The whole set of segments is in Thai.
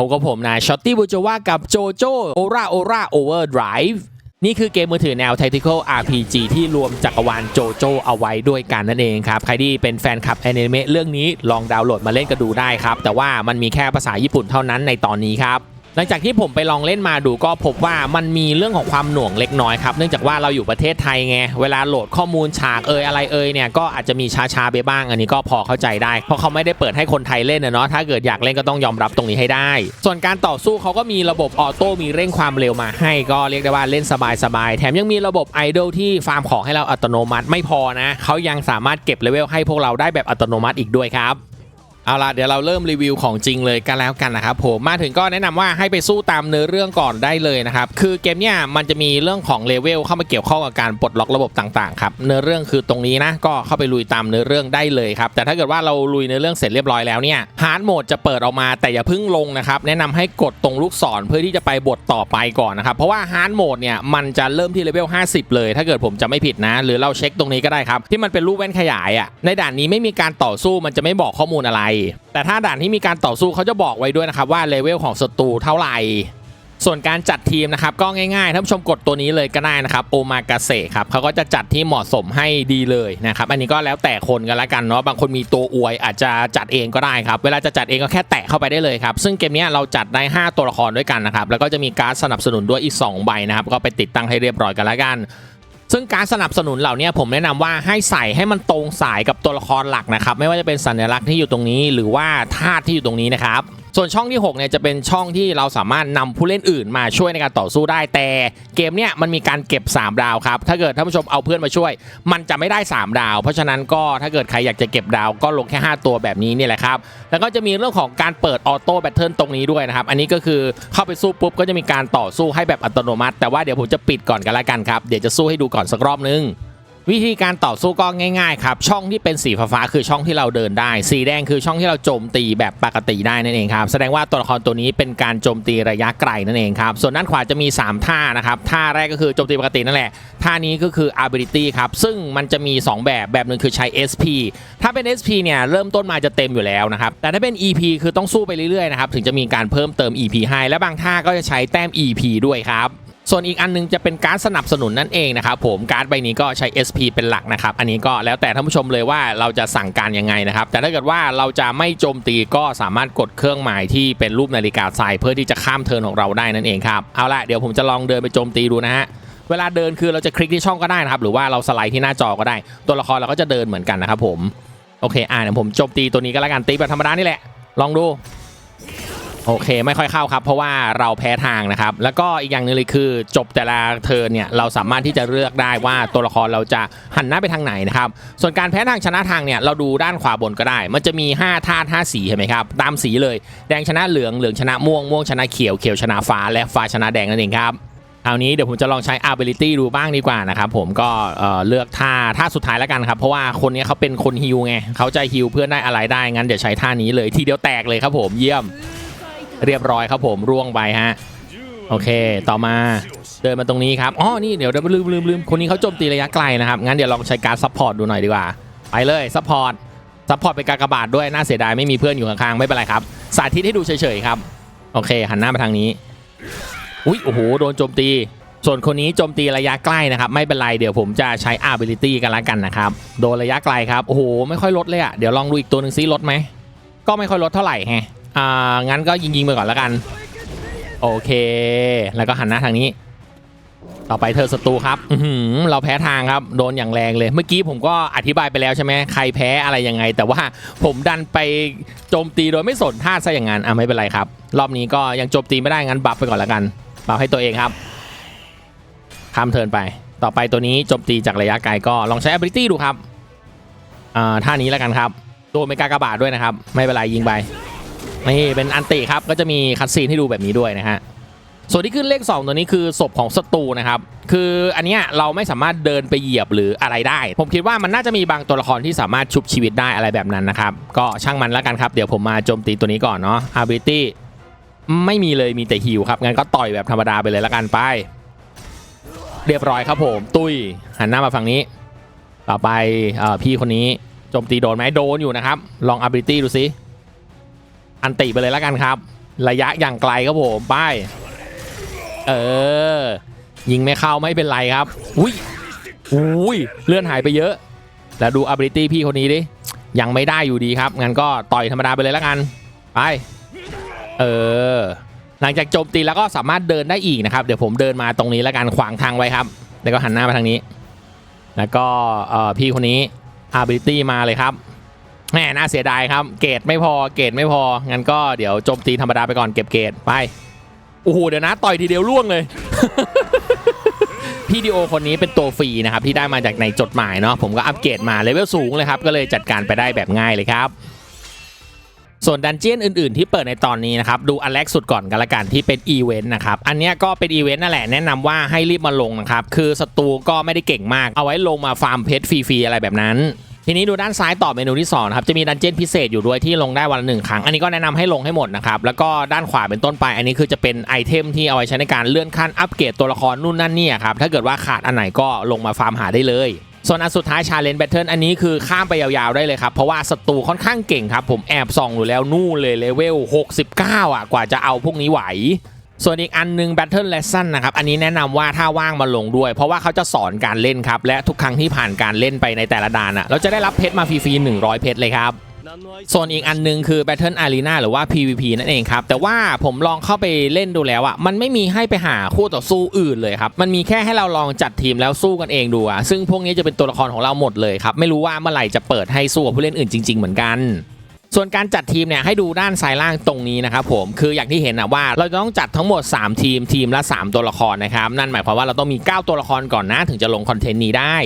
ผมกับผมนายช็อตตี้บูจว่ากับโจโจโอราโอราโอเวอร์ไดรฟ์นี่คือเกมมือถือแนว Tactical RPG ที่รวมจักรวาลโจโจเอาไว้ด้วยกันนั่นเองครับ ใครที่เป็นแฟนคลับแอนิเมะเรื่องนี้ลองดาวน์โหลดมาเล่นกันดูได้ครับ แต่ว่ามันมีแค่ภาษาญี่ปุ่นเท่านั้นในตอนนี้ครับ หลังจากที่ผมไปลองเล่นมาดูก็พบว่ามันมีเรื่องของความหน่วงเล็กน้อยครับ เนื่องจากว่าเราอยู่ประเทศไทยไง เวลาโหลดข้อมูลฉากเอยอะไรเอยเนี่ยก็อาจจะมีช้าๆไปบ้าง อันนี้ก็พอเข้าใจได้ เพราะเขาไม่ได้เปิดให้คนไทยเล่นนะเนาะ ถ้าเกิดอยากเล่นก็ต้องยอมรับตรงนี้ให้ได้ ส่วนการต่อสู้เขาก็มีระบบออโต้มีเร่งความเร็วมาให้ ก็เรียกได้ว่าเล่นสบายๆ แถมยังมีระบบไอดอลที่ฟาร์มของให้เราอัตโนมัติไม่พอนะ เขายังสามารถเก็บเลเวลให้พวกเราได้แบบอัตโนมัติอีกด้วยครับ เอาละเดี๋ยวเราเริ่มรีวิวของจริงเลยกันแล้วกันนะครับผมมาถึงก็แนะนำว่าให้ไปสู้ตามเนื้อเรื่องก่อนได้เลยนะครับคือเกมเนี้ยมันจะมีเรื่องของเลเวลเข้ามาเกี่ยวข้องกับการปลดล็อกระบบต่างๆครับเนื้อเรื่องคือตรงนี้นะก็เข้าไปลุยตามเนื้อเรื่องได้เลยครับแต่ถ้าเกิดว่าเราลุยเนื้อเรื่องเสร็จเรียบร้อยแล้วเนี่ยฮาร์ดโหมดจะเปิดออกมาแต่อย่าเพิ่งลงนะครับแนะนำให้กดตรงลูกศรเพื่อที่จะไปบทต่อไปก่อนนะครับเพราะว่าฮาร์ดโหมดเนี่ยมันจะเริ่มที่เลเวล50 เลย ถ้าเกิดผมจะไม่ผิดนะ หรือเราเช็คตรงนี้ก็ได้ครับที่มันเป็นรูปแว่นขยายอะในด่านนี้ไม่มีการต่อสู้มันจะไม่บอกข้อมูลอะไรแต่ถ้าด่านที่มีการต่อสู้เขาจะบอกไว้ด้วยนะครับว่าเลเวลของศัตรูเท่าไหร่ ส่วนการจัดทีมนะครับก็ง่ายๆท่านผู้ชมกดตัวนี้เลยก็ได้นะครับโอมากาเซครับเขาก็จะจัดที่เหมาะสมให้ดีเลยนะครับอันนี้ก็แล้วแต่คนกันละกันเนาะบางคนมีตัวอวยอาจจะจัดเองก็ได้ครับเวลาจะจัดเองก็แค่แตะเข้าไปได้เลยครับซึ่งเกมนี้เราจัดได้ 5 ตัวละครด้วยกันนะครับแล้วก็จะมีการดสนับสนุนด้วยอีก 2 ใบนะครับก็ไปติดตั้งให้เรียบร้อยกันละกัน ซึ่งการสนับสนุนเหล่านี้ผมแนะนำว่าให้ใส่ให้มันตรงสายกับตัวละครหลักนะครับ ไม่ว่าจะเป็นสัญลักษณ์ที่อยู่ตรงนี้ หรือว่าธาตุที่อยู่ตรงนี้นะครับส่วนช่องที่6เนี่ยจะเป็นช่องที่เราสามารถนำผู้เล่นอื่นมาช่วยในการต่อสู้ได้ แต่เกมเนี่ยมันมีการเก็บ 3 ดาวครับ ถ้าเกิดท่านผู้ชมเอาเพื่อนมาช่วย มันจะไม่ได้ 3 ดาว เพราะฉะนั้นก็ถ้าเกิดใครอยากจะเก็บดาวก็ลงแค่ 5 ตัวแบบนี้นี่แหละครับ แล้วก็จะมีเรื่องของการเปิดออโต้แบทเทิลตรงนี้ด้วยนะครับ อันนี้ก็คือเข้าไปสู้ปุ๊บก็จะมีการต่อสู้ให้แบบอัตโนมัติ แต่ว่าเดี๋ยวผมจะปิดก่อนกันละกันครับ เดี๋ยวจะสู้ให้ดูก่อนสักรอบนึง วิธีการต่อสู้ก็ง่ายๆครับช่องที่เป็นสีฟ้าคือช่องที่เราเดินได้ สีแดงคือช่องที่เราโจมตีแบบปกติได้นั่นเองครับแสดงว่าตัวละครตัวนี้เป็นการโจมตีระยะไกลนั่นเองครับส่วนด้านขวาจะมี 3 ท่านะครับท่าแรกก็คือโจมตีปกตินั่นแหละท่านี้ก็คือ ability ครับซึ่งมันจะมี 2 แบบแบบหนึ่งคือใช้ SP ถ้าเป็น SP เนี่ยเริ่มต้นมาจะเต็มอยู่แล้วนะครับแต่ถ้าเป็น EP คือต้องสู้ไปเรื่อยๆนะครับถึงจะมีการเพิ่มเติม EP ให้และบางท่าก็จะใช้แต้ม EP ด้วยครับ ส่วนอีกอันนึงจะเป็นการสนับสนุนนั่นเองนะครับผมการ์ดใบนี้ก็ใช้ SP เป็นหลักนะครับอันนี้ก็แล้วแต่ท่านผู้ชมเลยว่าเราจะสั่งการยังไงนะครับแต่ถ้าเกิดว่าเราจะไม่โจมตีก็สามารถกดเครื่องหมายที่เป็นรูปนาฬิกาทรายเพื่อที่จะข้ามเทิร์นของเราได้นั่นเองครับเอาละเดี๋ยวผมจะลองเดินไปโจมตีดูนะฮะเวลาเดินคือเราจะคลิกที่ช่องก็ได้นะครับหรือว่าเราสไลด์ที่หน้าจอก็ได้ ตัวละครเราก็จะเดินเหมือนกันนะครับผมโอเคอ่าเดี๋ยวผมโจมตีตัวนี้ก็แล้วกันตีแบบธรรมดานี่แหละลองดู โอเคไม่ค่อยเข้าครับ เพราะว่าเราแพ้ทางนะครับ แล้วก็อีกอย่างหนึงเลยคือ จบแต่ละเทิร์นเนี่ยเราสามารถที่จะเลือกได้ว่าตัวละครเราจะหันหน้าไปทางไหนนะครับส่วนการแพ้ทางชนะทางเนี่ยเราดูด้านขวาบนก็ได้ มันจะมี5ธาตุ5สีเห็นไหมครับตามสีเลยแดงชนะเหลืองเหลืองชนะม่วงม่วงชนะเขียวเขียวชนะฟ้าและฟ้าชนะแดงนั่นเองครับเอานี้เดี๋ยวผมจะลองใช้ ability ดูบ้างดีกว่านะครับผมก็เอ่อเลือกท่าท่าสุดท้ายแล้วกันครับ เพราะว่าคนนี้เขาเป็นคนฮิวไงเขาจะฮิวเพื่อนได้อะไรได้งั้นเดี๋ยวใช้ท่านี้เลยทีเดียวแตกเลยครับผมเยี่ยม เรียบร้อยครับผมร่วงไปฮะโอเค ต่อมาเดินมาตรงนี้ครับอ๋อนี่เดี๋ยวเดี๋ยวลืมลืมลืมคนนี้เขาโจมตีระยะไกลนะครับงั้นเดี๋ยวลองใช้การซัพพอร์ตดูหน่อยดีกว่าไปเลยซัพพอร์ตซัพพอร์ตเป็นการกระบาดด้วยน่าเสียดายไม่มีเพื่อนอยู่ข้างๆไม่เป็นไรครับ สาธิตให้ดูเฉยๆครับโอเค หันหน้ามาทางนี้อุ้ยโอ้โหโดนโจมตี ส่วนคนนี้โจมตีระยะใกล้นะครับ ไม่เป็นไรเดี๋ยวผมจะใช้ ability กันละกันนะครับโดนระยะไกลครับโอ้โหไม่ค่อยลดเลยอะเดี๋ยวลองดูอีกตัวหนึ่งซิลดไหมก็ไม่ค่อยลดเท่าไหร่แฮะ อ่างั้นก็ยิงๆไปก่อนละกัน โอเค แล้วก็หันหน้าทางนี้ ต่อไปเธอศัตรูครับอืเราแพ้ทางครับ โดนอย่างแรงเลย เมื่อกี้ผมก็อธิบายไปแล้วใช่ไหมใครแพ้อะไรยังไง แต่ว่าผมดันไปโจมตีโดยไม่สนท่าซะอย่างนั้นอะไม่เป็นไรครับ รอบนี้ก็ยังโจมตีไม่ได้งั้นบัฟไปก่อนละกันบัฟให้ตัวเองครับข้ามเทินไป ต่อไปตัวนี้โจมตีจากระยะไกลก็ลองใช้ ability ดูครับอ่าท่านี้แล้วกันครับ ตัวเมกากระบาดด้วยนะครับ ไม่เป็นไรยิงไป นี่เป็นอันติครับก็จะมีคัดซีนให้ดูแบบนี้ด้วยนะฮะส่วนที่ขึ้นเลข 2 ตัวนี้คือศพของศัตรูนะครับ คืออันเนี้ยเราไม่สามารถเดินไปเหยียบหรืออะไรได้ ผมคิดว่ามันน่าจะมีบางตัวละครที่สามารถชุบชีวิตได้อะไรแบบนั้นนะครับ ก็ช่างมันแล้วกันครับ เดี๋ยวผมมาโจมตีตัวนี้ก่อนเนาะ ability ไม่มีเลยมีแต่ฮิวครับงั้นก็ต่อยแบบธรรมดาไปเลยแล้วกันไป เรียบร้อยครับผม ตุ้ยหันหน้ามาฝั่งนี้ ต่อไปอพี่คนนี้โจมตีโดนไหมโดนอยู่นะครับ ลอง ability ดูสิ อันติไปเลยแล้วกันครับ ระยะอย่างไกลครับผมไปเออ ยิงไม่เข้าไม่เป็นไรครับ อุ้ยอุ้ยเลื่อนหายไปเยอะ แล้วดู ability พี่คนนี้ดิ ยังไม่ได้อยู่ดีครับ งั้นก็ต่อยธรรมดาไปเลยแล้วกัน ไป เออ หลังจากโจมตีแล้วก็สามารถเดินได้อีกนะครับ เดี๋ยวผมเดินมาตรงนี้แล้วกันขวางทางไว้ครับ แล้วก็หันหน้ามาทางนี้ แล้วก็เออพี่คนนี้ ability มาเลยครับ แหมน่าเสียดายครับ เกรดไม่พอเกรดไม่พอ งั้นก็เดี๋ยวโจมตีธรรมดาไปก่อนเก็บเกรดไปโอ้โหเดี๋ยวนะ ต่อยทีเดียวล่วงเลย พี่ดีโอคนนี้เป็นตัวฟรีนะครับ ที่ได้มาจากในจดหมายเนาะผมก็อัปเกรดมาเลเวลสูงเลยครับ ก็เลยจัดการไปได้แบบง่ายเลยครับส่วนดันเจียนอื่น ๆ ที่เปิดในตอนนี้นะครับ ดูอันแรกสุดก่อนกันละกันที่เป็นอีเวนต์นะครับ อันนี้ก็เป็นอีเวนต์นั่นแหละแนะนำว่าให้รีบมาลงนะครับ คือศัตรูก็ไม่ได้เก่งมากเอาไว้ลงมาฟาร์มเพชรฟรี ๆ อะไรแบบนั้น ทีนี้ดูด้านซ้ายต่อเมนูที่2นะครับจะมีดันเจี้ยนพิเศษอยู่ด้วยที่ลงได้วันละหนึ่งครั้ง อันนี้ก็แนะนำให้ลงให้หมดนะครับแล้วก็ด้านขวาเป็นต้นไป อันนี้คือจะเป็นไอเทมที่เอาไว้ใช้ในการเลื่อนขั้นอัปเกรดตัวละครนู่นนั่นนี่ครับถ้าเกิดว่าขาดอันไหนก็ลงมาฟาร์มหาได้เลยส่วนอันสุดท้ายชาเลนจ์แบทเทิลอันนี้คือข้ามไปยาวๆได้เลยครับ เพราะว่าศัตรูค่อนข้างเก่งครับ ผมแอบส่องอยู่แล้วนู่นเลยเลเวล 69 อะ กว่าจะเอาพวกนี้ไหว ส่วนอีกอันหนึง Battle Lesson นะครับ อันนี้แนะนำว่าถ้าว่างมาลงด้วย เพราะว่าเขาจะสอนการเล่นครับ และทุกครั้งที่ผ่านการเล่นไปในแต่ละด่านอะเราจะได้รับเพชรมาฟรีๆ100 เพชรเลยครับส่วนอีกอันหนึงคือ Battle Arena หรือว่า PVP นั่นเองครับ แต่ว่าผมลองเข้าไปเล่นดูแล้วอะมันไม่มีให้ไปหาคู่ต่อสู้อื่นเลยครับ มันมีแค่ให้เราลองจัดทีมแล้วสู้กันเองดูอะซึ่งพวกนี้จะเป็นตัวละครของเราหมดเลยครับไม่รู้ว่าเมื่อไหร่จะเปิดให้สู้กับผู้เล่นอื่นจริง ๆ เหมือนกัน ส่วนการจัดทีมเนี่ยให้ดูด้านซ้ายล่างตรงนี้นะครับผมคืออย่างที่เห็นนะว่าเราจะต้องจัดทั้งหมด 3 ทีมทีมละ 3 ตัวละครนะครับนั่นหมายความว่าเราต้องมี 9 ตัวละครก่อนนะถึงจะลงคอนเทนต์นี้ได้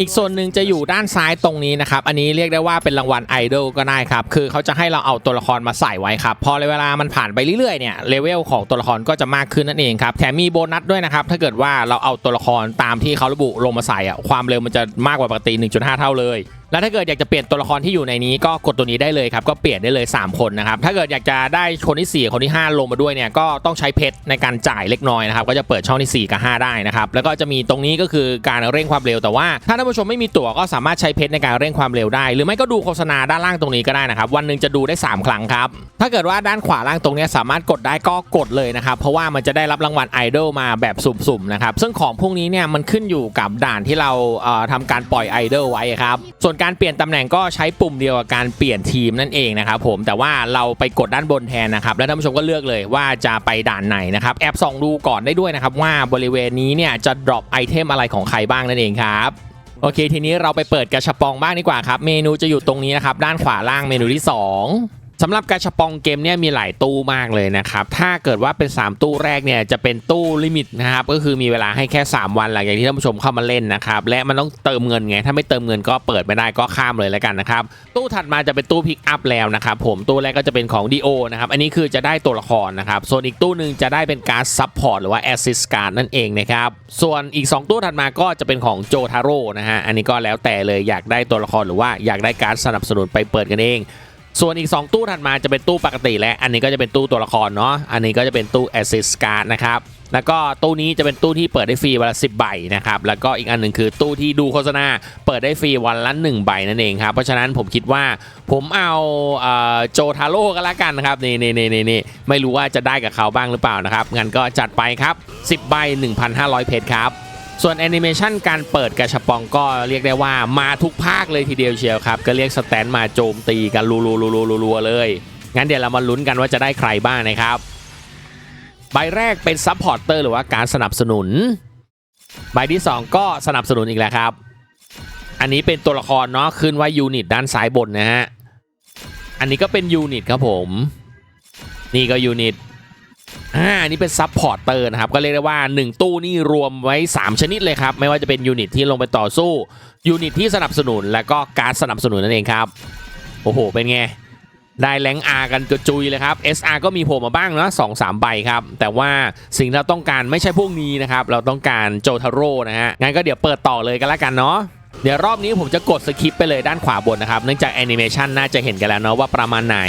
อีกส่วนหนึ่งจะอยู่ด้านซ้ายตรงนี้นะครับอันนี้เรียกได้ว่าเป็นรางวัลไอดอลก็ได้ครับคือเขาจะให้เราเอาตัวละครมาใส่ไว้ครับพอเวลามันผ่านไปเรื่อยๆเนี่ยเลเวลของตัวละครก็จะมากขึ้นนั่นเองครับแถมมีโบนัสด้วยนะครับถ้าเกิดว่าเราเอาตัวละครตามที่เขาระบุลงมาใส่อะความเร็วมันจะมากกว่าปกติ 1.5 เท่าเลย แล้วถ้าเกิดอยากจะเปลี่ยนตัวละครที่อยู่ในนี้ก็กดตัวนี้ได้เลยครับก็เปลี่ยนได้เลย 3 คนนะครับถ้าเกิดอยากจะได้คนที่4คนที่ 5 ลงมาด้วยเนี่ยก็ต้องใช้เพชรในการจ่ายเล็กน้อยนะครับก็จะเปิดช่องที่ 4 กับ 5 ได้นะครับแล้วก็จะมีตรงนี้ก็คือการเร่งความเร็วแต่ว่าถ้าท่านผู้ชมไม่มีตั๋วก็สามารถใช้เพชรในการเร่งความเร็วได้ หรือไม่ก็ดูโฆษณาด้านล่างตรงนี้ก็ได้นะครับวันหนึ่งจะดูได้ 3 ครั้งครับถ้าเกิดว่าด้านขวาล่างตรงนี้สามารถกดได้ก็กดเลยนะครับเพราะว่ามันจะได้รับรางวัลไอดอลมาแบบสุ่มๆนะครับซึ่งของพวกนี้เนี่ยมันขึ้นอยู่กับด่านที่เราเอ่อทำการปล่อยไอดอลไว้ครับส่วนการเปลี่ยนตำแหน่งก็ใช้ปุ่มเดียวกับการเปลี่ยนทีมนั่นเองนะครับผมแต่ว่าเราไปกดด้านบนแทนนะครับแล้วท่านผู้ชมก็เลือกเลยว่าจะไปด่านไหนนะครับแอบส่องดูก่อนได้ด้วยนะครับว่าบริเวณนี้เนี่ยจะดรอปไอเทมอะไรของใครบ้างนั่นเองครับโอเค ทีนี้เราไปเปิดกระชับปองบ้างดีกว่าครับ เมนูจะอยู่ตรงนี้นะครับ ด้านขวาล่างเมนูที่ 2 สำหรับกระชับปองเกมเนี่ยมีหลายตู้มากเลยนะครับ ถ้าเกิดว่าเป็น 3 ตู้แรกเนี่ยจะเป็นตู้ลิมิตนะครับ ก็คือมีเวลาให้แค่ 3 วันหลังจากที่ท่านผู้ชมเข้ามาเล่นนะครับ และมันต้องเติมเงินไง ถ้าไม่เติมเงินก็เปิดไม่ได้ก็ข้ามเลยแล้วกันนะครับ ตู้ถัดมาจะเป็นตู้พิกอัพแล้วนะครับผม ตู้แรกก็จะเป็นของ DO นะครับ อันนี้คือจะได้ตัวละครนะครับ ส่วนอีกตู้หนึ่งจะได้เป็นการ์ดซัพพอร์ตหรือว่าแอสซิสการ์ดนั่นเองนะครับ ส่วนอีก 2 ตู้ถัดมาก็จะเป็นของโจทาโร่นะฮะ อันนี้ก็แล้วแต่เลยอยากได้ตัวละครหรือว่าอยากได้การสนับสนุนไปเปิดกันเอง ส่วนอีก 2 ตู้ถัดมาจะเป็นตู้ปกติและ อันนี้ก็จะเป็นตู้ตัวละครเนาะอันนี้ก็จะเป็นตู้ Assist Card นะครับแล้วก็ตู้นี้จะเป็นตู้ที่เปิดได้ฟรีวันละ10ใบนะครับแล้วก็อีกอันหนึ่งคือตู้ที่ดูโฆษณาเปิดได้ฟรีวันละ1ใบนั่นเองครับเพราะฉะนั้นผมคิดว่าผมเอาเออโจทาโร่กันละกันนะครับนี่นี่นี่นี่ไม่รู้ว่าจะได้กับเขาบ้างหรือเปล่านะครับงั้นก็จัดไปครับ 10 ใบ 1,500 เพชรครับ ส่วนแอนิเมชันการเปิดกระชับปองก็เรียกได้ว่ามาทุกภาคเลยทีเดียวเชียวครับ ก็เรียกสแตนมาโจมตีกันรัวๆๆๆเลย งั้นเดี๋ยวเรามาลุ้นกันว่าจะได้ใครบ้างนะครับ ใบแรกเป็นซับพอร์เตอร์หรือว่าการสนับสนุน ใบที่ 2 ก็สนับสนุนอีกแล้วครับ อันนี้เป็นตัวละครเนาะขึ้นว่ายูนิตด้านซ้ายบนนะฮะ อันนี้ก็เป็นยูนิตครับผม นี่ก็ยูนิต อ่าอันนี้เป็นซับพอร์เตอร์นะครับ ก็เรียกได้ว่า 1 ตู้นี่รวมไว้ 3 ชนิดเลยครับ ไม่ว่าจะเป็นยูนิตที่ลงไปต่อสู้ยูนิตที่สนับสนุน และก็การดสนับสนุนนั่นเองครับ โอ้โห เป็นไง ได้แรงอากันกระจุยเลยครับ SR ก็มีโผล่มาบ้างนะสองสามใบครับ แต่ว่าสิ่งที่เราต้องการไม่ใช่พวกนี้นะครับ เราต้องการโจทาโร่นะฮะงั้นก็เดี๋ยวเปิดต่อเลยกันแล้วกันเนาะ เดี๋ยวรอบนี้ผมจะกดสคิปไปเลยด้านขวาบนนะครับ เนื่องจากแอนิเมชันน่าจะเห็นกันแล้วเนาะว่าประมาณไหน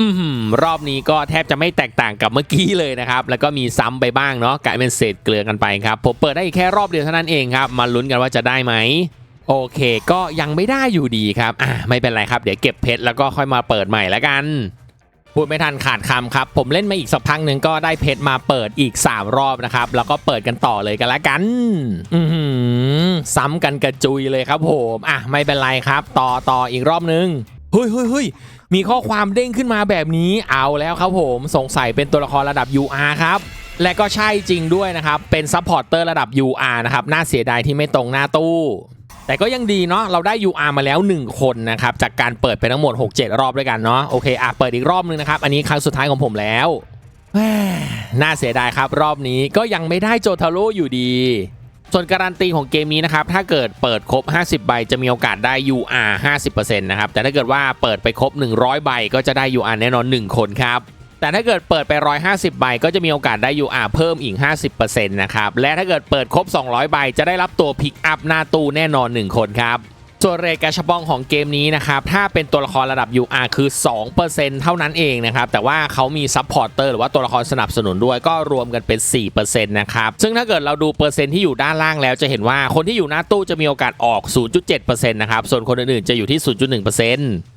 อือหือรอบนี้ก็แทบจะไม่แตกต่างกับเมื่อกี้เลยนะครับ แล้วก็มีซ้ำไปบ้างเนาะกลายเป็นเศษเกลือกันไปครับ ผมเปิดได้แค่รอบเดียวเท่านั้นเองครับ มาลุ้นกันว่าจะได้ไหมโอเค ก็ยังไม่ได้อยู่ดีครับ อ่าไม่เป็นไรครับ เดี๋ยวเก็บเพชรแล้วก็ค่อยมาเปิดใหม่แล้วกัน พูดไม่ทันขาดคำครับ ผมเล่นมาอีกสักพักหนึ่งก็ได้เพชรมาเปิดอีก 3 รอบนะครับ แล้วก็เปิดกันต่อเลยกันละกัน อืซ้ำกันกระจุยเลยครับผมอะไม่เป็นไรครับ ต่อต่ออีกรอบนึงเฮ้ยเฮ้ยเฮ้ยมีข้อความเด้งขึ้นมาแบบนี้เอาแล้วครับผมสงสัยเป็นตัวละครระดับ UR ครับและก็ใช่จริงด้วยนะครับ เป็นซัพพอร์เตอร์ระดับ UR นะครับ น่าเสียดายที่ไม่ตรงหน้าตู้ แต่ก็ยังดีเนาะเราได้ UR มาแล้ว 1 คนนะครับ จากการเปิดไปทั้งหมด 6-7 รอบด้วยกันเนาะโอเคอะเปิดอีกรอบนึงนะครับ อันนี้ครั้งสุดท้ายของผมแล้วน่าเสียดายครับ รอบนี้ก็ยังไม่ได้โจทาโร่อยู่ดี ส่วนการันตีของเกมนี้นะครับ ถ้าเกิดเปิดครบ 50 ใบจะมีโอกาสได้ UR 50%นะครับ แต่ถ้าเกิดว่าเปิดไปครบ 100 ใบก็จะได้ UR แน่นอน 1 คนครับ แต่ถ้าเกิดเปิดไป 150 ใบ ก็จะมีโอกาสได้ UR เพิ่มอีก 50%นะครับ และถ้าเกิดเปิดครบ 200 ใบ จะได้รับตัวพิกอัพหน้าตู้แน่นอน 1 คนครับส่วนเรกระชับองของเกมนี้นะครับ ถ้าเป็นตัวละครระดับ UR คือ 2%เท่านั้นเองนะครับ แต่ว่าเขามีซัพพอร์เตอร์หรือว่าตัวละครสนับสนุนด้วยก็รวมกันเป็น 4%นะครับ ซึ่งถ้าเกิดเราดูเปอร์เซ็นต์ที่อยู่ด้านล่างแล้วจะเห็นว่าคนที่อยู่หน้าตู้จะมีโอกาสออก 0.7%นะครับ ส่วนคนอื่นๆจะอยู่ที่ 0.1%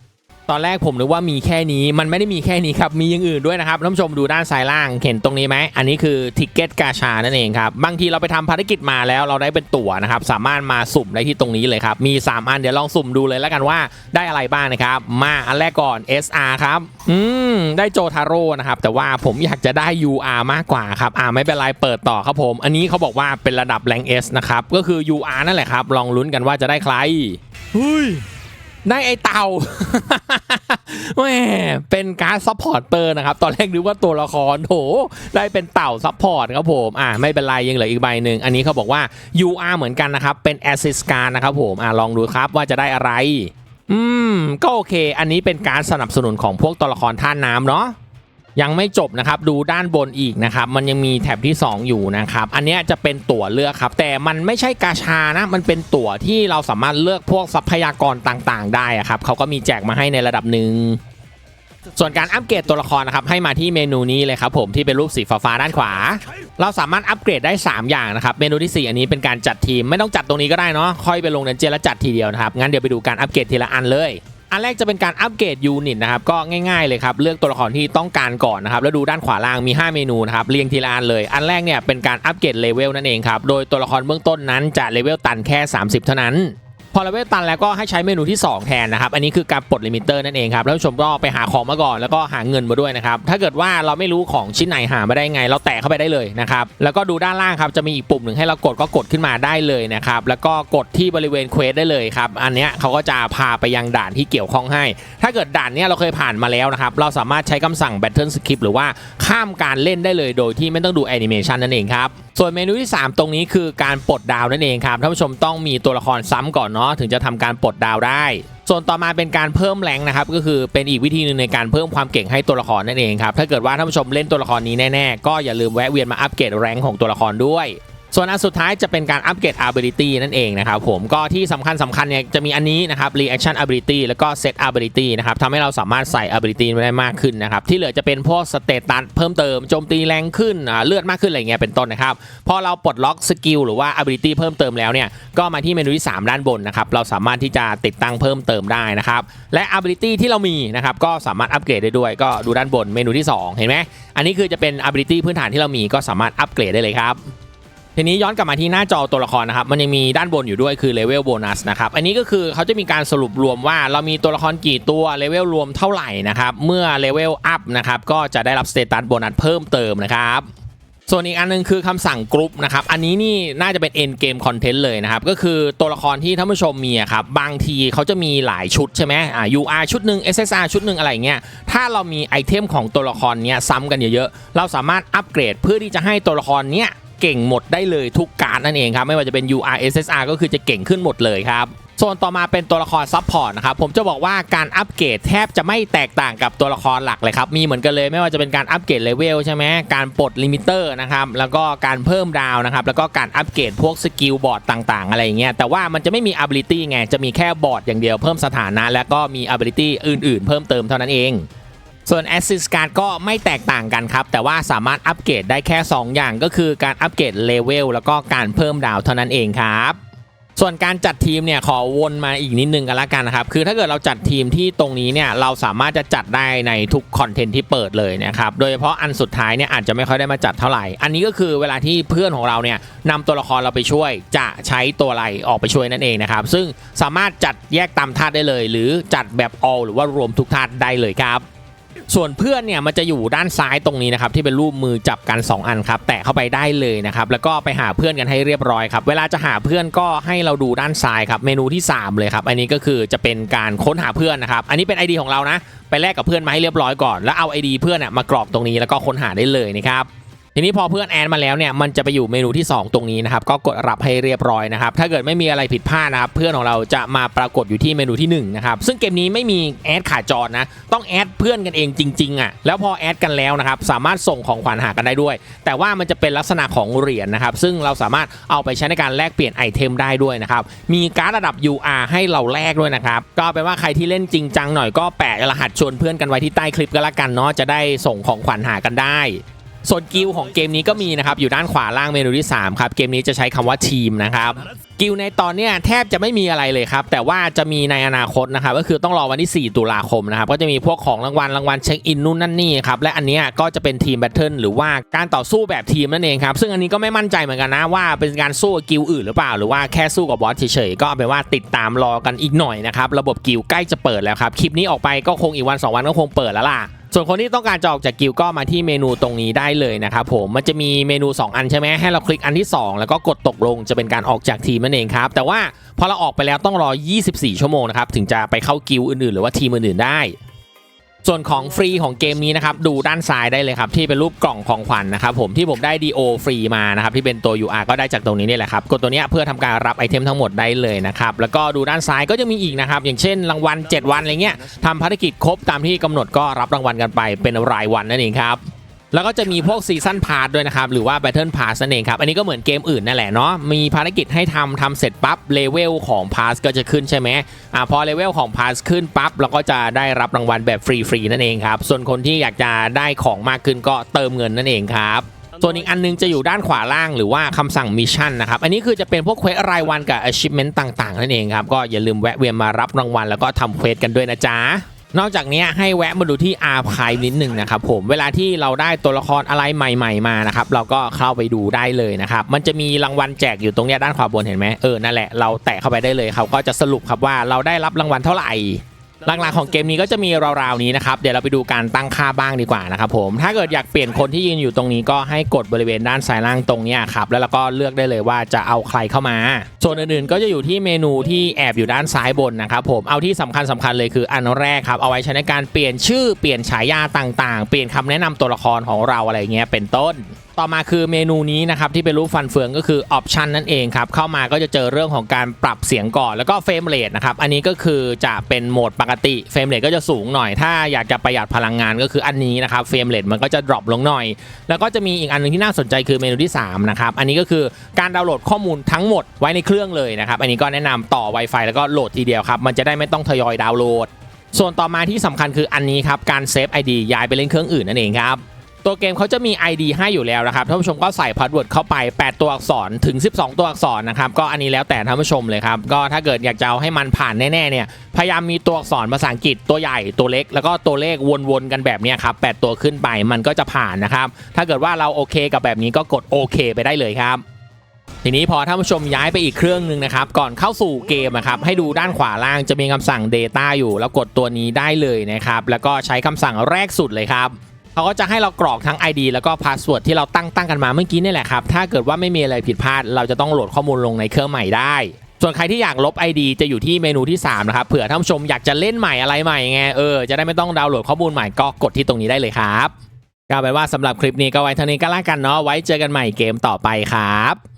ตอนแรกผมนึกว่ามีแค่นี้มันไม่ได้มีแค่นี้ครับ มีอย่างอื่นด้วยนะครับท่านผู้ชมดูด้านซ้ายล่างเห็นตรงนี้ไหม อันนี้คือทิกเก็ตกาชานั่นเองครับ บางทีเราไปทำภารกิจมาแล้วเราได้เป็นตั๋วนะครับ สามารถมาสุ่มได้ที่ตรงนี้เลยครับ มี 3 อันเดี๋ยวลองสุ่มดูเลยแล้วกันว่าได้อะไรบ้างนะครับ มาอันแรกก่อน SR ครับ อืม ได้โจทาโร่นะครับ แต่ว่าผมอยากจะได้ UR มากกว่าครับอ่าไม่เป็นไรเปิดต่อครับผม อันนี้เขาบอกว่าเป็นระดับแรง S นะครับก็คือ UR นั่นแหละครับลองลุ้นกันว่าจะได้ใครเฮ้ยได้ไอเต่า แหมเป็นการ์ดซัพพอร์ตเตอร์นะครับ ตอนแรกนึกว่าตัวละครโถได้เป็นเต่าซัพพอร์ตครับผม อ่าไม่เป็นไรยังเหลืออีกใบหนึ่ง อันนี้เขาบอกว่า UR เหมือนกันนะครับ เป็น Assist การนะครับผม อ่าลองดูครับว่าจะได้อะไร อืม ก็โอเค อันนี้เป็นการสนับสนุนของพวกตัวละครท่าน้ำเนาะ ยังไม่จบนะครับดูด้านบนอีกนะครับมันยังมีแถบที่ 2 อยู่นะครับอันนี้จะเป็นตั๋วเลือกครับแต่มันไม่ใช่กาชานะมันเป็นตั๋วที่เราสามารถเลือกพวกทรัพยากรต่างๆ ได้ครับเขาก็มีแจกมาให้ในระดับหนึ่งส่วนการอัปเกรดตัวละครนะครับให้มาที่เมนูนี้เลยครับผมที่เป็นรูปสีฟ้าด้านขวา เราสามารถอัปเกรดได้ 3 อย่างนะครับเมนูที่ 4 อันนี้เป็นการจัดทีมไม่ต้องจัดตรงนี้ก็ได้เนาะค่อยไปลงเดนเจนแล้วจัดทีเดียวนะครับงั้นเดี๋ยวไปดูการอัปเกรดทีละอันเลย อันแรกจะเป็นการอัปเกรดยูนิตนะครับก็ง่ายๆเลยครับเลือกตัวละครที่ต้องการก่อนนะครับแล้วดูด้านขวาล่างมี 5 เมนูนะครับเรียงทีละอันเลยอันแรกเนี่ยเป็นการอัปเกรดเลเวลนั่นเองครับโดยตัวละครเบื้องต้นนั้นจะเลเวลตันแค่ 30 เท่านั้น อเลเวลตันแล้วก็ให้ใช้เมนูที่ 2 แทนนะครับ อันนี้คือการปลดลิมิเตอร์นั่นเองครับแล้วผู้ชมก็ไปหาของมาก่อนแล้วก็หาเงินมาด้วยนะครับ ถ้าเกิดว่าเราไม่รู้ของชิ้นไหนหามาได้ไง เราแตะเข้าไปได้เลยนะครับ แล้วก็ดูด้านล่างครับจะมีอีกปุ่มหนึ่งให้เรากดก็กดขึ้นมาได้เลยนะครับ แล้วก็กดที่บริเวณเควสได้เลยครับ อันนี้เขาก็จะพาไปยังด่านที่เกี่ยวข้องให้ ถ้าเกิดด่านนี้เราเคยผ่านมาแล้วนะครับ เราสามารถใช้คำสั่ง Battle Skip หรือว่าข้ามการเล่นได้เลยโดยที่ไม่ต้องดูแอนิเมชันนั่นเองครับ ส่วนเมนูที่ 3 ตรงนี้คือการปลดดาวนั่นเองครับท่านผู้ชมต้องมีตัวละครซ้ำก่อนเนาะถึงจะทำการปลดดาวได้ ส่วนต่อมาเป็นการเพิ่มแรงนะครับก็คือเป็นอีกวิธีหนึ่งในการเพิ่มความเก่งให้ตัวละครนั่นเองครับถ้าเกิดว่าท่านผู้ชมเล่นตัวละครนี้แน่ๆก็อย่าลืมแวะเวียนมาอัปเกรดแรงของตัวละครด้วย ส่วนอันสุดท้ายจะเป็นการอัปเกรด ability นั่นเองนะครับผมก็ที่สำคัญสำคัญเนี่ยจะมีอันนี้นะครับ reaction ability แล้วก็ set ability นะครับทำให้เราสามารถใส่ ability ได้มากขึ้นนะครับที่เหลือจะเป็นพวก status เพิ่มเติมโจมตีแรงขึ้นเลือดมากขึ้นอะไรเงี้ยเป็นต้นนะครับพอเราปลดล็อกสกิลหรือว่า ability เพิ่มเติมแล้วเนี่ยก็มาที่เมนูที่ 3 ด้านบนนะครับเราสามารถที่จะติดตั้งเพิ่มเติมได้นะครับและ ability ที่เรามีนะครับก็สามารถอัปเกรดได้ด้วยก็ดูด้านบนเมนูที่ 2 เห็นไหมอันนี้คือจะเป็น ability พื้นฐานที่เรามีก็สามารถอัปเกรดได้เลยครับ ทีนี้ย้อนกลับมาที่หน้าจอตัวละครนะครับมันยังมีด้านบนอยู่ด้วยคือเลเวลโบนัสนะครับอันนี้ก็คือเขาจะมีการสรุปรวมว่าเรามีตัวละครกี่ตัวเลเวลรวมเท่าไหร่นะครับเมื่อเลเวลอัพนะครับก็จะได้รับสเตตัสโบนัสเพิ่มเติมนะครับส่วนอีกอันหนึงคือคำสั่งกรุ๊ปนะครับ อันนี้นี่น่าจะเป็น end game content เลยนะครับ ก็คือตัวละครที่ท่านผู้ชมมีครับ บางทีเขาจะมีหลายชุดใช่ไหมอ่า UR ชุดหนึ่ง SSR ชุดหนึ่งอะไรเงี้ย ถ้าเรามีไอเทมของตัวละครเนี้ยซ้ำกันเยอะๆ เราสามารถอัปเกรดเพื่อที่จะให้ตัวละครเนี้ย เก่งหมดได้เลยทุกการนั่นเองครับ ไม่ว่าจะเป็น UR SSR ก็คือจะเก่งขึ้นหมดเลยครับส่วนต่อมาเป็นตัวละครซับพอร์ตนะครับผมจะบอกว่าการอัปเกรดแทบจะไม่แตกต่างกับตัวละครหลักเลยครับ มีเหมือนกันเลยไม่ว่าจะเป็นการอัปเกรดเลเวลใช่ไหมการปลดลิมิเตอร์นะครับแล้วก็การเพิ่มดาวนะครับแล้วก็การอัปเกรดพวกสกิลบอร์ดต่างๆ อะไรอย่างเงี้ยแต่ว่ามันจะไม่มี ability ไงจะมีแค่บอร์ดอย่างเดียวเพิ่มสถานะ แล้วก็มี ability อื่น ๆ เพิ่มเติมเท่านั้นเอง ส่วน Assist Card ก็ไม่แตกต่างกันครับ แต่ว่าสามารถอัปเกรดได้แค่ 2 อย่างก็คือการอัปเกรดเลเวลแล้วก็การเพิ่มดาวเท่านั้นเองครับส่วนการจัดทีมเนี่ยขอวนมาอีกนิดนึงกันละกันนะครับ คือถ้าเกิดเราจัดทีมที่ตรงนี้เนี่ยเราสามารถจะจัดได้ในทุกคอนเทนต์ที่เปิดเลยนะครับ โดยเฉพาะอันสุดท้ายเนี่ยอาจจะไม่ค่อยได้มาจัดเท่าไหร่ อันนี้ก็คือเวลาที่เพื่อนของเราเนี่ยนำตัวละครเราไปช่วยจะใช้ตัวอะไรออกไปช่วยนั่นเองนะครับ ซึ่งสามารถจัดแยกตามธาตุได้เลย หรือจัดแบบ all หรือว่ารวมทุกธาตุได้เลยครับ ส่วนเพื่อนเนี่ยมันจะอยู่ด้านซ้ายตรงนี้นะครับที่เป็นรูปมือจับกัน 2 อันครับแตะเข้าไปได้เลยนะครับแล้วก็ไปหาเพื่อนกันให้เรียบร้อยครับเวลาจะหาเพื่อนก็ให้เราดูด้านซ้ายครับเมนูที่ 3 เลยครับอันนี้ก็คือจะเป็นการค้นหาเพื่อนนะครับอันนี้เป็น ID ของเรานะไปแลกกับเพื่อนมาให้เรียบร้อยก่อนแล้วเอา ID เพื่อนน่ยมา กรอกตรงนี้แล้วก็ค้นหาได้เลยนะครับ ทีนี้พอเพื่อนแอนมาแล้วเนี่ยมันจะไปอยู่เมนูที่ 2 ตรงนี้นะครับก็กดรับให้เรียบร้อยนะครับถ้าเกิดไม่มีอะไรผิดพลาดนะครับเพื่อนของเราจะมาปรากฏอยู่ที่เมนูที่1นะครับซึ่งเกมนี้ไม่มีแอดขาจรนะต้องแอดเพื่อนกันเองจริงๆอะแล้วพอแอดกันแล้วนะครับสามารถส่งของขวัญหากันได้ด้วย แต่ว่ามันจะเป็นลักษณะของเหรียญนะครับซึ่งเราสามารถเอาไปใช้ในการแลกเปลี่ยนไอเทมได้ด้วยนะครับมีการ์ดระดับ UR ให้เราแลกด้วยนะครับก็เป็นว่าใครที่เล่นจริงจังหน่อยก็แปะรหัสชวนเพื่อนกันไว้ที่ใต้คลิปก็แล้วกันเนาะจะได้ส่งของขวัญหากันได้ ส่วนกิลของเกมนี้ก็มีนะครับอยู่ด้านขวาล่างเมนูที่3ครับเกมนี้จะใช้คำว่าทีมนะครับกิลในตอนเนี้ยแทบจะไม่มีอะไรเลยครับแต่ว่าจะมีในอนาคตนะครับก็คือต้องรอวันที่ 4 ตุลาคมนะครับก็จะมีพวกของรางวัลรางวัลเช็คอินนู่นนั่นนี่ครับและอันเนี้ยก็จะเป็นทีมแบทเทิลหรือว่าการต่อสู้แบบทีมนั่นเองครับซึ่งอันนี้ก็ไม่มั่นใจเหมือนกันนะว่าเป็นการสู้กิลอื่นหรือเปล่า หรือว่าแค่สู้กับบอสเฉยๆก็เป็นว่าติดตามรอกันอีกหน่อยนะครับระบบกิลใกล้จะเปิดแล้วครับคลิปนี้ออกไปก็คงอีกวันสองวันก็คงเปิดแล้วล่ะ ส่วนคนที่ต้องการจะออกจากกิลก็มาที่เมนูตรงนี้ได้เลยนะครับผมมันจะมีเมนู 2 อันใช่ไหมให้เราคลิกอันที่ 2 แล้วก็กดตกลงจะเป็นการออกจากทีมนั่นเองครับแต่ว่าพอเราออกไปแล้วต้องรอ 24 ชั่วโมงนะครับถึงจะไปเข้ากิลอื่นๆ หรือว่าทีมอื่นๆได้ ส่วนของฟรีของเกมนี้นะครับดูด้านซ้ายได้เลยครับที่เป็นรูปกล่องของขวัญนะครับผมที่ผมได้ DO ฟรีมานะครับที่เป็นตัว UR ก็ได้จากตรงนี้นี่แหละครับกดตัวนี้เพื่อทำการรับไอเทมทั้งหมดได้เลยนะครับแล้วก็ดูด้านซ้ายก็จะมีอีกนะครับอย่างเช่นรางวัล 7 วันอะไรเงี้ยทำภารกิจครบตามที่กำหนดก็รับรางวัลกันไปเป็นรายวันนั่นเองครับ แล้วก็จะมีพวกซีซันพาสด้วยนะครับ หรือว่า Battle Pass นั่นเองครับ อันนี้ก็เหมือนเกมอื่นนั่นแหละเนาะมีภารกิจให้ทำทำเสร็จปั๊บเลเวลของพาสก็จะขึ้นใช่ไหมอ่าพอเลเวลของพาสขึ้นปั๊บเราก็จะได้รับรางวัลแบบฟรีๆนั่นเองครับส่วนคนที่อยากจะได้ของมากขึ้นก็เติมเงินนั่นเองครับส่วนอีกอันนึงจะอยู่ด้านขวาล่างหรือว่าคำสั่งมิชชั่นนะครับ อันนี้คือจะเป็นพวกเควสรายวันกับ achievement ต่างๆ นั่นเองครับ ก็อย่าลืมแวะเวียนมารับรางวัลแล้วก็ทำเควสกันด้วยนะจ๊ะ นอกจากนี้ให้แวะมาดูที่อาร์พายนิดหนึ่งนะครับผมเวลาที่เราได้ตัวละครอะไรใหม่ ๆมานะครับเราก็เข้าไปดูได้เลยนะครับมันจะมีรางวัลแจกอยู่ตรงนี้ด้านขวาบนเห็นไหมเออนั่นแหละเราแตะเข้าไปได้เลยเขาก็จะสรุปครับว่าเราได้รับรางวัลเท่าไหร่ หลักๆของเกมนี้ก็จะมีราวๆนี้นะครับ เดี๋ยวเราไปดูการตั้งค่าบ้างดีกว่านะครับผม ถ้าเกิดอยากเปลี่ยนคนที่ยืนอยู่ตรงนี้ก็ให้กดบริเวณด้านซ้ายล่างตรงนี้ครับ แล้วเราก็เลือกได้เลยว่าจะเอาใครเข้ามา ส่วนอื่นๆก็จะอยู่ที่เมนูที่แอบอยู่ด้านซ้ายบนนะครับผม เอาที่สำคัญสำคัญเลยคืออันแรกครับ เอาไว้ใช้ในการเปลี่ยนชื่อ เปลี่ยนฉายาต่างๆ เปลี่ยนคำแนะนำตัวละครของเราอะไรเงี้ย เป็นต้น ต่อมาคือเมนูนี้นะครับที่เป็นรูปฟันเฟืองก็คือออปชันนั่นเองครับเข้ามาก็จะเจอเรื่องของการปรับเสียงก่อนแล้วก็เฟรมเรทนะครับอันนี้ก็คือจะเป็นโหมดปกติเฟรมเรทก็จะสูงหน่อย ถ้าอยากจะประหยัดพลังงานก็คืออันนี้นะครับเฟรมเรทมันก็จะดรอปลงหน่อย แล้วก็จะมีอีกอันหนึงที่น่าสนใจคือเมนูที่3นะครับอันนี้ก็คือการดาวน์โหลดข้อมูลทั้งหมดไว้ในเครื่องเลยนะครับอันนี้ก็แนะนำต่อ Wi-Fi แล้วก็โหลดทีเดียวครับมันจะได้ไม่ต้องทยอยดาวน์โหลดส่วนต่อมาที่สำคัญคืออันนี้ครับการเซฟ ID ย้ายไปเล่นเครื่องอื่นนั่นเองครับ ตัวเกมเขาจะมี ID ให้อยู่แล้วนะครับท่านผู้ชมก็ใส่พาสเวิร์ดเข้าไป 8 ตัวอักษรถึง 12 ตัวอักษรนะครับก็อันนี้แล้วแต่ท่านผู้ชมเลยครับก็ถ้าเกิดอยากจะเอาให้มันผ่านแน่ๆเนี่ยพยายามมีตัวอักษรภาษาอังกฤษตัวใหญ่ตัวเล็ก แล้วก็ตัวเลขวนๆกันแบบเนี้ยครับ8ตัวขึ้นไปมันก็จะผ่านนะครับถ้าเกิดว่าเราโอเคกับแบบนี้ก็กดโอเคไปได้เลยครับทีนี้พอท่านผู้ชมย้ายไปอีกเครื่องหนึ่งนะครับ ก่อนเข้าสู่เกมนะครับให้ดูด้านขวาล่างจะมีคำสั่ง Data อยู่ แล้วกดตัวนี้ได้เลยนะครับ แล้วก็ใช้คำสั่งแรกสุดเลยครับ เขาก็จะให้เรากรอกทั้ง ID แล้วก็พาสเวิร์ดที่เราตั้งตั้งกันมาเมื่อกี้นี่แหละครับ ถ้าเกิดว่าไม่มีอะไรผิดพลาด เราจะต้องโหลดข้อมูลลงในเครื่องใหม่ได้ ส่วนใครที่อยากลบ ID จะอยู่ที่เมนูที่ 3 นะครับ เผื่อท่านผู้ชมอยากจะเล่นใหม่อะไรใหม่ไง เออ จะได้ไม่ต้องดาวน์โหลดข้อมูลใหม่ก็กดที่ตรงนี้ได้เลยครับก็แปลว่าสำหรับคลิปนี้ก็ไว้เท่านี้ก็แล้วกันเนาะ ไว้เจอกันใหม่เกมต่อไปครับ